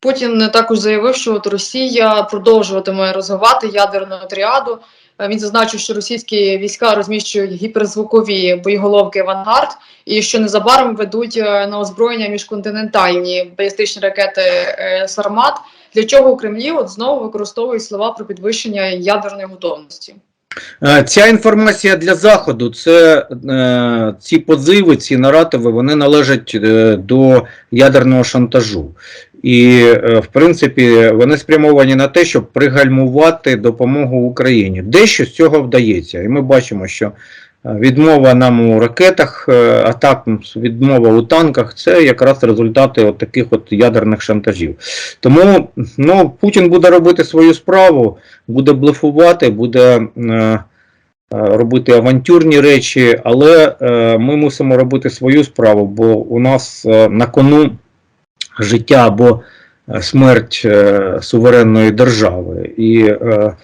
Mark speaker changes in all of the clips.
Speaker 1: Путін також заявив, що от Росія продовжуватиме розвивати ядерну тріаду. Е, Він зазначив, що російські війська розміщують гіперзвукові боєголовки «Авангард» і що незабаром ведуть е, на озброєння міжконтинентальні балістичні ракети е, «Сармат», для чого у Кремлі от знову використовують слова про підвищення ядерної готовності.
Speaker 2: Ця інформація для заходу, це ці позиви, ці наративи, вони належать до ядерного шантажу. І, е, в принципі, вони спрямовані на те, щоб пригальмувати допомогу Україні. Дещо з цього вдається. І ми бачимо, що е, відмова нам у ракетах, е, атак, відмова у танках це якраз результати от таких от ядерних шантажів. Тому ну, Путін буде робити свою справу, буде блефувати, буде. Робити авантюрні речі, але ми мусимо робити свою справу, бо у нас на кону життя або е, смерть е, суверенної держави і е,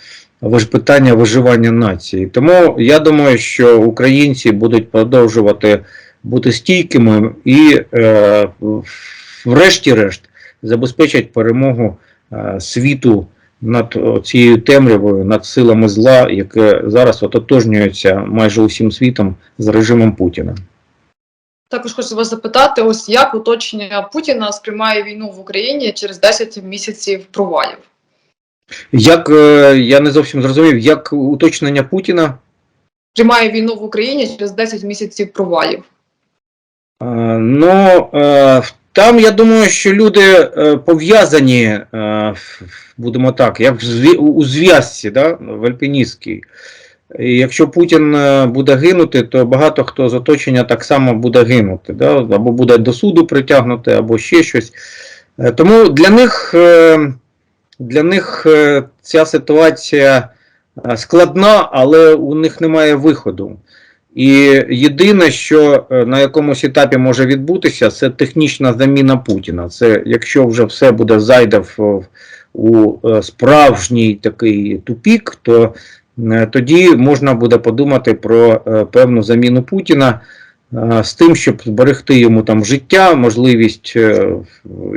Speaker 2: питання виживання нації. Тому я думаю, що українці будуть продовжувати бути стійкими і, врешті-решт, забезпечать перемогу світу над цією темрявою, над силами зла, яке зараз ототожнюється майже усім світом з режимом Путіна.
Speaker 1: Також хочу вас запитати, ось як оточення Путіна сприймає війну в Україні через 10 місяців провалів.
Speaker 2: Як е, я не зовсім зрозумів, як уточнення Путіна
Speaker 1: Сприймає війну в Україні через 10 місяців провалів.
Speaker 2: Е, Ну, е, там я думаю, що люди пов'язані, будемо так, як у зв'язці, да, в альпіністській. Якщо Путін е, буде гинути, то багато хто з оточення так само буде гинути, да, або буде до суду притягнути, або ще щось. Е, Тому для них, е, для них ця ситуація складна, але у них немає виходу. І єдине, що на якомусь етапі може відбутися, це технічна заміна Путіна. Це якщо вже все буде зайде в, у справжній такий тупік, то тоді можна буде подумати про е, певну заміну Путіна е, з тим, щоб зберегти йому там життя, можливість е,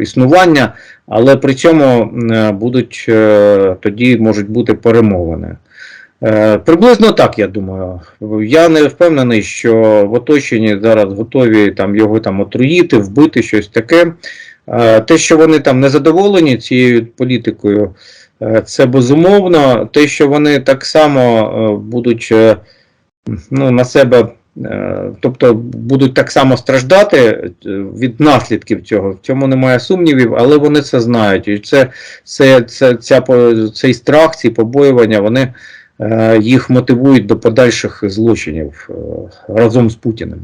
Speaker 2: існування, але при цьому е, будуть е, тоді можуть бути перемовини. Е, Приблизно так, я думаю. Я не впевнений, що в оточенні зараз готові там його там отруїти, вбити, щось таке. Е, Те, що вони там не задоволені цією політикою, е, це безумовно. Те, що вони так само е, будуть е, ну, на себе, е, тобто будуть так само страждати е, від наслідків цього, в цьому немає сумнівів, але вони це знають. І це, це, це, ця, цей страх, ці побоювання, вони е, їх мотивують до подальших злочинів е, разом з Путіним.